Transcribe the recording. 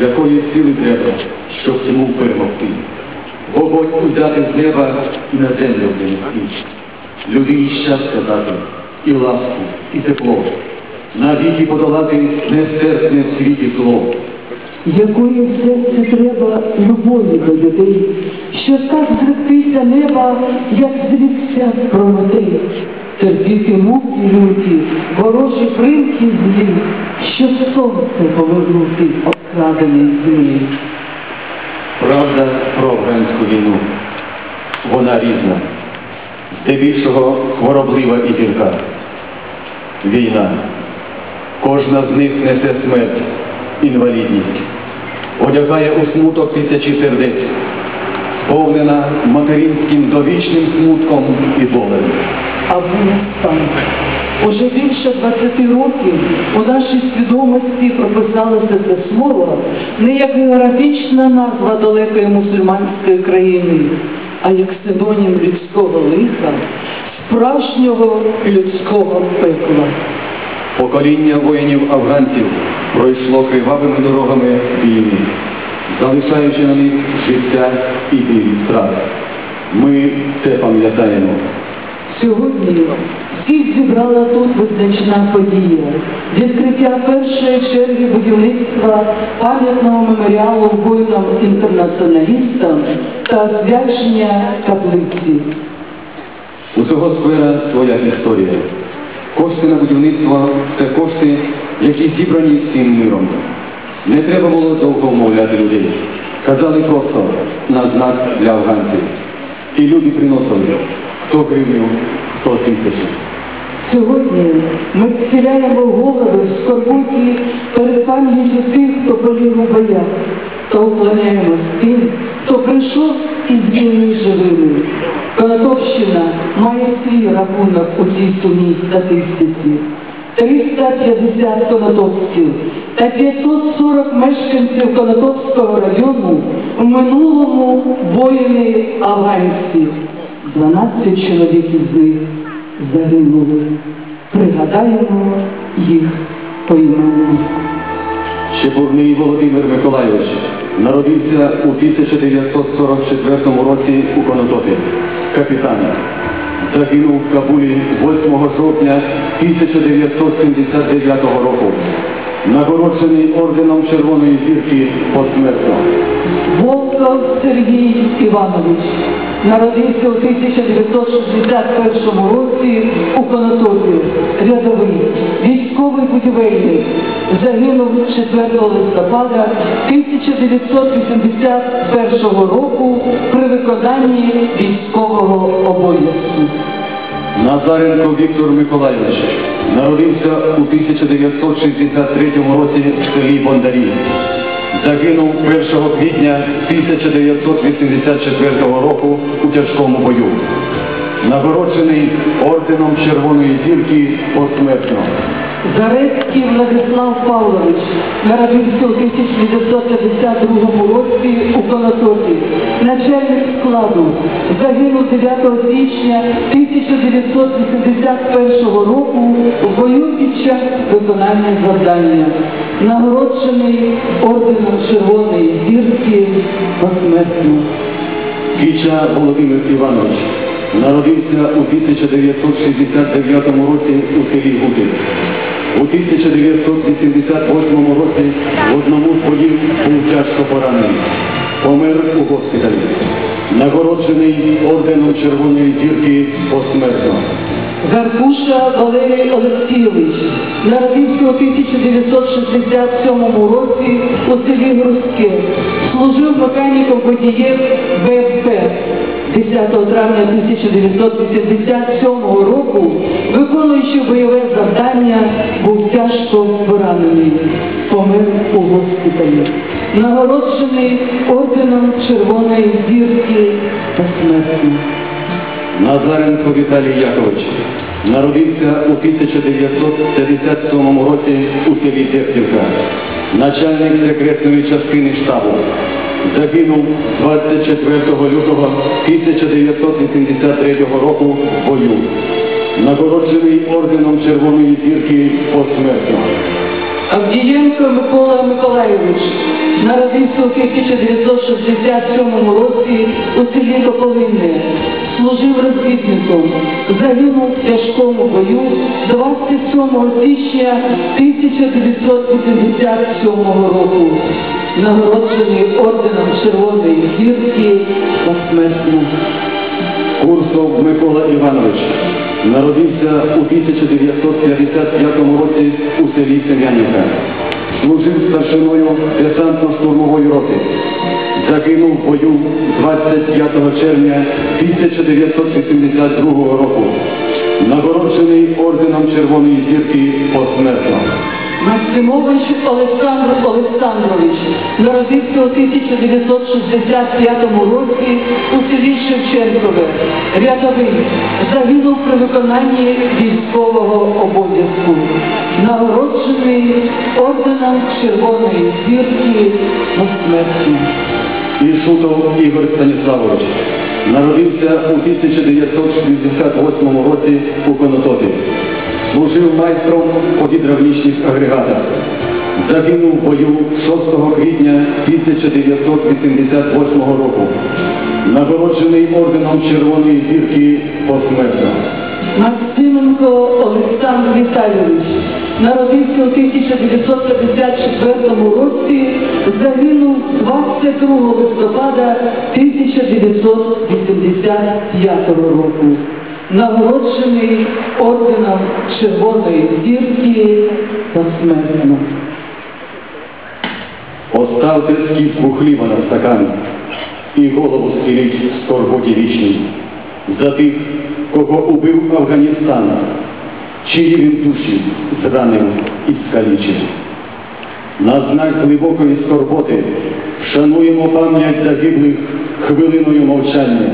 Якої сили треба, щоб цьому перемогти? Вогонь узяти з неба і на землю принести. Людині щастя дати, і ласку, і тепло. Навіки подолати нестерпне в світі зло. Якої в серці треба любові до людей, що так зректися неба, як зрікся Прометей, терпіти муки люті, ворожі примки злі, щоб сонце повернути обкрадений землі. Правда про афганську війну. Вона різна. Здебільшого хвороблива і гірка. Війна. Кожна з них несе смерть, інвалідність. Одягає у смуток тисячі сердець, сповнена материнським довічним смутком і болем. А Афганістан. Уже більше 20 років у нашій свідомості прописалося це слово не як географічна назва далекої мусульманської країни, а як синонім людського лиха, справжнього людського пекла. Покоління воїнів-афганців пройшло кривавими дорогами війни, залишаючи на них життя і біль страх. Ми це пам'ятаємо. Сьогодні всіх зібрала тут визначна подія. Відкриття першої черги будівництва пам'ятного меморіалу воїнам-інтернаціоналістам та освячення каплиці. У цього сквера своя історія. Кошти на будівництво це кошти, які зібрані всім миром. Не треба було довго вмовляти людей. Казали просто на знак для афганців. І люди приносили хто гривню, хто тисячу. Сьогодні ми схиляємо голови в скорботі перед пам'яттю тих, хто поліг у боях, та уклоняємось тим, хто прийшов із війни живими. Конотопщина має свій рахунок у цій сумній статистиці. 350 конотопців та 540 мешканців Конотопського району в минулому воїни афганців. 12 чоловік із них загинули. Пригадаємо їх по поіменно. Чепурний Володимир Миколайович народився у 1944 році у Конотопі. Капітан. Загинув в Кабулі 8 жовтня 1979 року. Нагороджений орденом Червоної зірки посмертно. Волков Сергій Іванович народився у 1961 році у Конотопі, рядовий, військовий будівельник. Загинув 4 листопада 1981 року при виконанні військового обов'язку. Назаренко Віктор Миколайович народився у 1963 році в селі Бондарі. Загинув 1 квітня 1984 року у тяжкому бою. Нагороджений орденом Червоної зірки посмертно. Зарецький Владислав Павлович народився у 1952 році у Конотопі, начальник складу. Загинув 9 січня 1981 року в бою під час виконання завдання. Нагороджений орденом Червоної зірки посмертно. Кіча Володимир Іванович народився у 1969 році у селі Гути. У 1988 році в одному з боїв був тяжко поранений. Помер у госпіталі. Нагороджений орденом Червоної зірки посмертно. Гаркуша Валерій Олексійович народився у 1967 році у селі Грузьке. Служив механіком водієм БФП. 10 травня 1987 року, виконуючи бойове завдання, був тяжко поранений. Помер у госпіталі. Нагороджений орденом Червоної зірки посмертно. Назаренко Віталій Якович народився у 1957 році у селі Дехтівка, начальник секретної частини штабу. Загинув 24 лютого 1983 року в бою. нагороджений орденом Червоної зірки посмертно. Авдієнко Микола Миколайович народився у 1967 році у селі Тополинне. Служив розвідником. Загинув в тяжкому бою 27 січня 1987 року. Нагороджений орденом Червоної зірки посмертно. Курсов Микола Іванович народився у 1955 році у селі Сем'янівка. Служив старшиною десантно-штурмової роти. Загинув в бою 25 червня 1982 року. Нагороджений орденом Червоної зірки посмертно. Максимович Олександр Олександрович народився у 1965 році у селі Шевченкове, рядовий, загинув при виконанні військового обов'язку, нагороджений орденом Червоної зірки посмертно. Ішутов Ігор Станіславович народився у 1968 році у Конотопі. Служив майстром по гідравлічних агрегатах. Загинув в бою 6 квітня 1988 року. Нагороджений орденом Червоної зірки посмертно. Максименко Олександр Віталійович народився у 1954 році, загинув 22 листопада 1985 року. Нагороджений орденом Червоної зірки посмертно. Поставте скіпку хліба на стакан і голову схиліть в скорботі вічній за тих, кого убив Афганістан, чиї він душі зранив і скалічив. На знак глибокої скорботи вшануємо пам'ять загиблих хвилиною мовчання